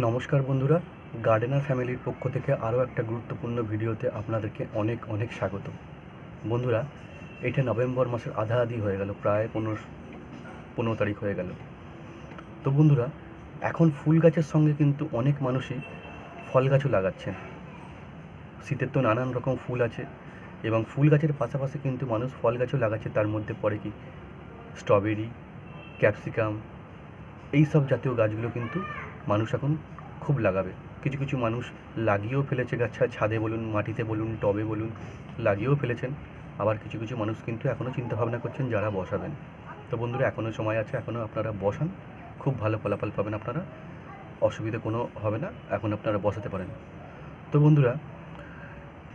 নমস্কার বন্ধুরা গার্ডেনার ফ্যামিলির পক্ষ থেকে আরও একটা গুরুত্বপূর্ণ ভিডিওতে আপনাদেরকে অনেক অনেক স্বাগত। বন্ধুরা, এটা নভেম্বর মাসের আধা আধি হয়ে গেল, প্রায় পনেরো পনেরো তারিখ হয়ে গেল। তো বন্ধুরা, এখন ফুল গাছের সঙ্গে কিন্তু অনেক মানুষই ফল গাছও লাগাচ্ছেন। শীতের তো নানান রকম ফুল আছে এবং ফুল গাছের পাশাপাশি কিন্তু মানুষ ফল গাছও লাগাচ্ছে। তার মধ্যে পড়ে কি? স্ট্রবেরি ক্যাপসিকাম এই সব জাতীয় গাছগুলো কিন্তু মানুষ এখন খুব লাগাবে। কিছু কিছু মানুষ লাগিয়েও ফেলেছে গাছ ছাদে বলুন, মাটিতে বলুন, টবে বলুন, লাগিয়েও ফেলেছেন। আবার কিছু কিছু মানুষ কিন্তু এখনও চিন্তাভাবনা করছেন যারা বসাবেন। তো বন্ধুরা এখনও সময় আছে এখনও আপনারা বসান। খুব ভালো ফলাফল পাবেন আপনারা। অসুবিধে কোনো হবে না, এখন আপনারা বসাতে পারেন। তো বন্ধুরা,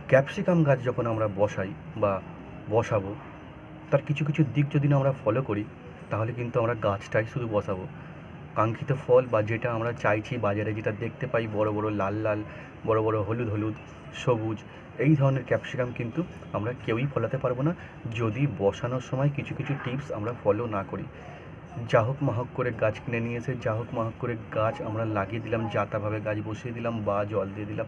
ক্যাপসিকাম গাছ যখন আমরা বসাই বা বসাবো, তার কিছু কিছু দিক যদি না আমরা ফলো করি, তাহলে কিন্তু আমরা গাছটাই শুধু বসাবো। কাঙ্ক্ষিত ফল বা যেটা আমরা চাইছি বাজারে, যেটা দেখতে পাই বড় বড় লাল লাল, বড় বড় হলুদ হলুদ, সবুজ, এই ধরনের ক্যাপসিকাম কিন্তু আমরা কেউই ফলাতে পারব না। যদি বসানোর সময় কিছু কিছু টিপস আমরা ফলো না করি। যা হোক মাহক করে গাছ কিনে নিয়ে এসে, যা হোক মাহক করে গাছ আমরা লাগিয়ে দিলাম যাতাভাবে গাছ বসিয়ে দিলাম বা জল দিয়ে দিলাম।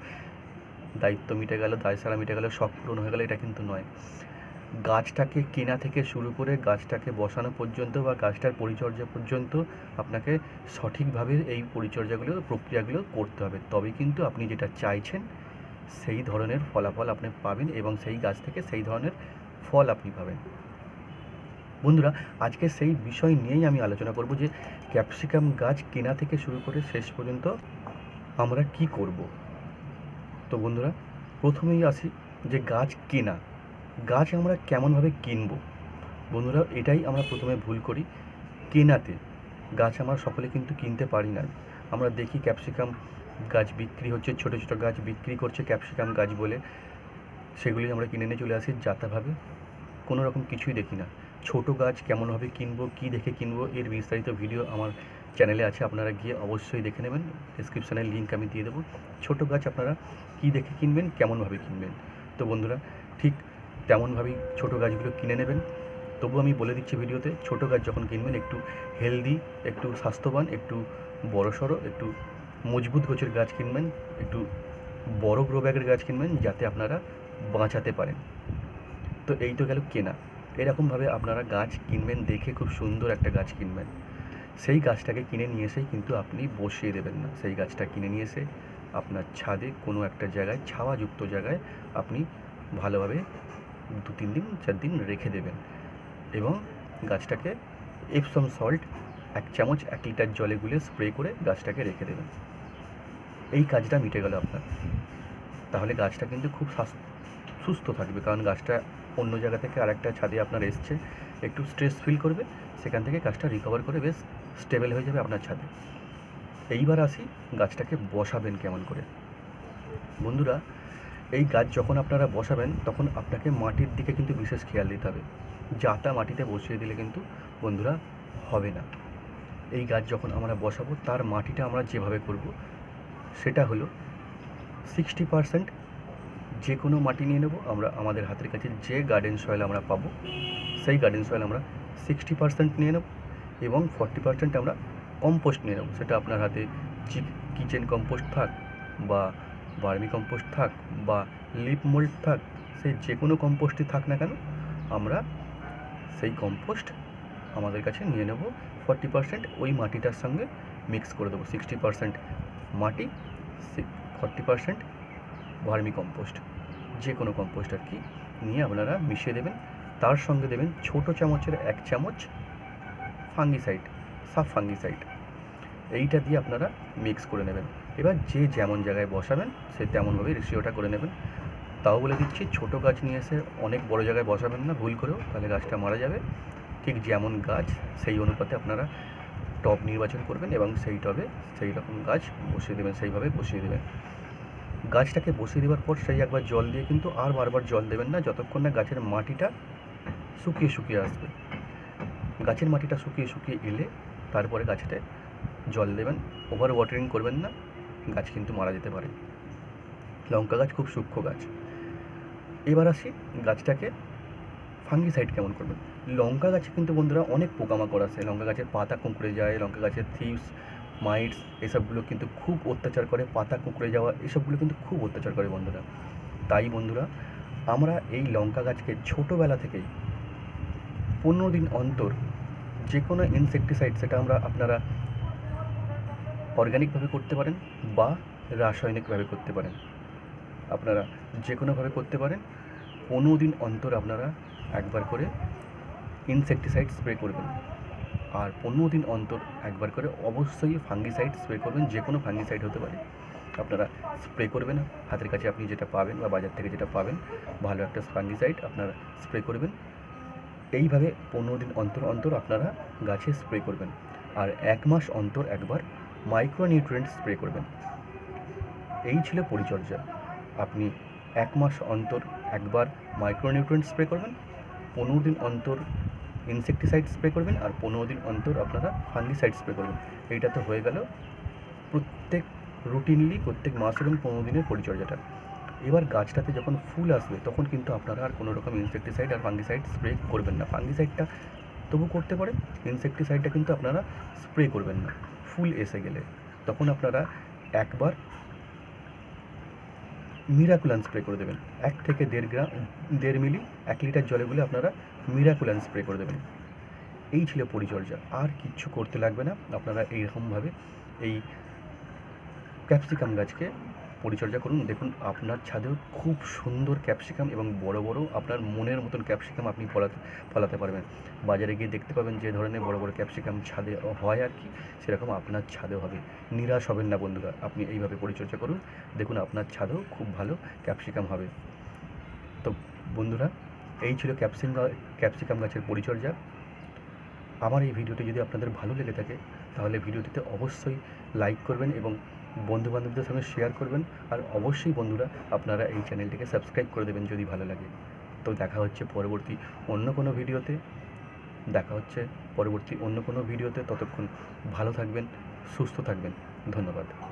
দায়িত্ব মিটে গেল, দায় সারা মিটে গেল সব পূরণ হয়ে গেল, এটা কিন্তু নয়। গাছটাকে কেনা থেকে শুরু করে গাছটাকে বসানো পর্যন্ত বা গাছটার পরিচর্যা পর্যন্ত আপনাকে সঠিকভাবে এই পরিচর্যাগুলো, প্রক্রিয়াগুলো করতে হবে। তবেই কিন্তু আপনি যেটা চাইছেন, সেই ধরনের ফলাফল আপনি পাবেন এবং সেই গাছ থেকে সেই ধরনের ফল আপনি পাবেন। বন্ধুরা, আজকে সেই বিষয় নিয়েই আমি আলোচনা করব যে ক্যাপসিকাম গাছ কেনা থেকে শুরু করে শেষ পর্যন্ত আমরা কি করব। তো বন্ধুরা, প্রথমেই আসি যে গাছ কেনা। গাছ আমরা কেমনভাবে কিনবো? বন্ধুরা, এটাই আমরা প্রথমে ভুল করি। কেনাতে গাছ আমরা সকলে কিন্তু কিনতে পারি না। আমরা দেখি ক্যাপসিকাম গাছ বিক্রি হচ্ছে, ছোটো ছোটো গাছ বিক্রি করছে ক্যাপসিকাম গাছ বলে। সেগুলি আমরা কিনে নিয়ে চলে আসি যাতাভাবে কোনো রকম কিছুই দেখি না। ছোট গাছ কেমনভাবে কিনবো, কী দেখে কিনবো, এর বিস্তারিত ভিডিও আমার চ্যানেলে আছে, আপনারা গিয়ে অবশ্যই দেখে নেবেন। ডিসক্রিপশানের লিঙ্ক আমি দিয়ে দেবো। ছোট গাছ আপনারা কী দেখে কিনবেন, কেমনভাবে কিনবেন? তো বন্ধুরা, ঠিক তেমনভাবেই ছোটো গাছগুলো কিনে নেবেন। তবু আমি বলে দিচ্ছি ভিডিওতে, ছোটো গাছ যখন কিনবেন, একটু হেলদি, একটু স্বাস্থ্যবান, একটু বড়সড়, একটু মজবুত গোছের গাছ কিনবেন, একটু বড় গ্রো ব্যাগের গাছ কিনবেন, যাতে আপনারা বাঁচাতে পারেন। তো এই তো গেল কেনা। এরকমভাবে আপনারা গাছ কিনবেন, দেখে খুব সুন্দর একটা গাছ কিনবেন। সেই গাছটাকে কিনে নিয়ে এসেই কিন্তু আপনি বসিয়ে দেবেন না। সেই গাছটা কিনে নিয়ে এসে আপনার ছাদে কোনো একটা জায়গায়, ছাওয়াযুক্ত জায়গায় আপনি ভালোভাবে দু তিন দিন, চার দিন রেখে দেবেন। এবং গাছটাকে এপসম সল্ট এক চামচ, এক লিটার জলে গুলে স্প্রে করে গাছটাকে রেখে দেবেন। এই কাজটা মিটে গেল আপনার। তাহলে গাছটা কিন্তু খুব সুস্থ থাকবে। কারণ গাছটা অন্য জায়গা থেকে আরেকটা ছাদে আপনার এসছে, একটু স্ট্রেস ফিল করবে, সেখান থেকে গাছটা রিকভার করে বেশ স্টেবল হয়ে যাবে আপনার ছাদে। এইবার আসি গাছটাকে বসাবেন কেমন করে। বন্ধুরা এই গাছ যখন আপনারা বসাবেন, তখন আপনাকে মাটির দিকে কিন্তু বিশেষ খেয়াল দিতে হবে। জাতা মাটিতে বসিয়ে দিলে কিন্তু বন্ধুরা হবে না। এই গাছ যখন আমরা বসাবো, তার মাটিটা আমরা যেভাবে করব, সেটা হলো সিক্সটি পারসেন্ট যে কোনো মাটি নিয়ে নেব, আমরা আমাদের হাতের কাছে যে গার্ডেন সয়েল আমরা পাবো, সেই গার্ডেন সয়েল আমরা সিক্সটি পারসেন্ট নিয়ে নেব এবং ফর্টি পারসেন্ট আমরা কম্পোস্ট নিয়ে নেব। সেটা আপনার হাতে কিচেন কম্পোস্ট থাক বা ভার্মি কম্পোস্ট থাক বা লিপ মোল্ড থাক সেই যে কোনো কম্পোস্টই থাক না কেন, আমরা সেই কম্পোস্ট আমাদের কাছে নিয়ে নেব। ফর্টি পারসেন্ট ওই মাটিটার সঙ্গে মিক্স করে দেবো, সিক্সটি পারসেন্ট মাটি ফর্টি পারসেন্ট ভার্মি কম্পোস্ট। যে কোনো কম্পোস্ট আর কি নিয়ে আপনারা মিশিয়ে দেবেন। তার সঙ্গে দেবেন ছোটো চামচের এক চামচ ফাঙ্গিসাইড, সাব ফাঙ্গিসাইড। এইটা দিয়ে আপনারা মিক্স করে নেবেন। এবার যে যেমন জায়গায় বসাবেন, সে তেমনভাবেই রেশিওটা করে নেবেন। তাও বলে দিচ্ছি, ছোটো গাছ নিয়ে এসে অনেক বড় জায়গায় বসাবেন না, ভুল করেও, তাহলে গাছটা মারা যাবে। ঠিক যেমন গাছ, সেই অনুপাতে আপনারা টব নির্বাচন করবেন এবং সেই টবে সেই রকম গাছ বসিয়ে দেবেন, সেইভাবে বসিয়ে দেবেন। গাছটাকে বসিয়ে দেওয়ার পর সেই একবার জল দিয়ে কিন্তু আর বারবার জল দেবেন না, যতক্ষণ না গাছের মাটিটা শুকিয়ে শুকিয়ে আসবে। গাছের মাটিটা শুকিয়ে শুকিয়ে এলে তারপরে গাছটা জল দেবেন ওভার ওয়াটারিং করবেন না। গাছ কিন্তু মারা যেতে পারে। লঙ্কা গাছ খুব সূক্ষ্ম গাছ। এবার আসি গাছটাকে ফাঙ্গিসাইড কেমন করবেন? লঙ্কা গাছে কিন্তু বন্ধুরা অনেক পোকামাকড় আছে লঙ্কা গাছের পাতা কুঁকড়ে যায়, লঙ্কা গাছের থিপস মাইটস এসবগুলো কিন্তু খুব অত্যাচার করে। পাতা কুঁকড়ে যাওয়া এসবগুলো কিন্তু খুব অত্যাচার করে বন্ধুরা। তাই বন্ধুরা, আমরা এই লঙ্কা গাছকে ছোটোবেলা থেকেই পনেরো দিন অন্তর যে কোনো ইনসেকটিসাইড সেটা আমরা আপনারা অর্গ্যানিকভাবে করতে পারেন বা রাসায়নিকভাবে করতে পারেন। আপনারা যে কোনোভাবে করতে পারেন, পনেরো দিন অন্তর আপনারা একবার করে ইনসেকটিসাইড স্প্রে করবেন। আর পনেরো দিন অন্তর একবার করে অবশ্যই ফাঙ্গিসাইড স্প্রে করবেন যে কোনো ফাঙ্গিসাইড হতে পারে। আপনারা স্প্রে করবেন, হাতের কাছে আপনি যেটা পাবেন বা বাজার থেকে যেটা পাবেন, ভালো একটা ফাঙ্গিসাইড আপনারা স্প্রে করবেন। এইভাবে পনেরো দিন অন্তর অন্তর আপনারা গাছে স্প্রে করবেন। আর এক মাস অন্তর একবার মাইক্রোনিউট্রিয়েন্ট স্প্রে করবেন। এই ছিল পরিচর্যা। আপনি এক মাস অন্তর একবার মাইক্রোনিউট্রিয়েন্ট স্প্রে করবেন, পনেরো দিন অন্তর ইনসেকটিসাইড স্প্রে করবেন, আর পনেরো দিন অন্তর আপনারা ফাঙ্গিসাইড স্প্রে করবেন। এইটা তো হয়ে গেল প্রত্যেক রুটিনলি প্রত্যেক মাস এবং পনেরো দিনের পরিচর্যাটা। এবার গাছটাতে যখন ফুল আসবে, তখন কিন্তু আপনারা আর কোনো রকম ইনসেকটিসাইড আর ফাঙ্গিসাইড স্প্রে করবেন না। ফাঙ্গিসাইডটা তবু করতে পারেন। ইনসেকটিসাইডটা কিন্তু আপনারা স্প্রে করবেন না। ফুল এসে গেলে। তখন আপনারা একবার মিরাকুলান স্প্রে করে দেবেন। এক থেকে দেড় গ্রাম, দেড় মিলি, এক লিটার জলে গুলে আপনারা মিরাকুলান স্প্রে করে দেবেন। এই ছিল পরিচর্যা। আর কিচ্ছু করতে লাগবে না। আপনারা এইরকমভাবে এই ক্যাপসিকাম গাছকে পরিচর্যা করুন। দেখুন, আপনার ছাদেও খুব সুন্দর ক্যাপসিকাম এবং বড় বড় আপনার মনের মতন ক্যাপসিকাম আপনি ফলাতে ফলাতে পারবেন। বাজারে গিয়ে দেখতে পাবেন যে ধরনের বড় বড় ক্যাপসিকাম ছাদে হয় আর কি, সেরকম আপনার ছাদেও হবে। নিরাশ হবেন না বন্ধুরা, আপনি এইভাবে পরিচর্যা করুন। দেখুন, আপনার ছাদেও খুব ভালো ক্যাপসিকাম হবে। তো বন্ধুরা, এই ছিল ক্যাপসিকাম ক্যাপসিকাম গাছের পরিচর্যা। আমার এই ভিডিওটি যদি আপনাদের ভালো লেগে থাকে, তাহলে ভিডিওটিতে অবশ্যই লাইক করবেন এবং বন্ধুবান্ধবদের সঙ্গে শেয়ার করবেন আর অবশ্যই বন্ধুরা আপনারা এই চ্যানেলটিকে সাবস্ক্রাইব করে দেবেন যদি ভালো লাগে। তো দেখা হচ্ছে পরবর্তী অন্য কোনো ভিডিওতে। দেখা হচ্ছে পরবর্তী অন্য কোনো ভিডিওতে। ততক্ষণ ভালো থাকবেন, সুস্থ থাকবেন। ধন্যবাদ।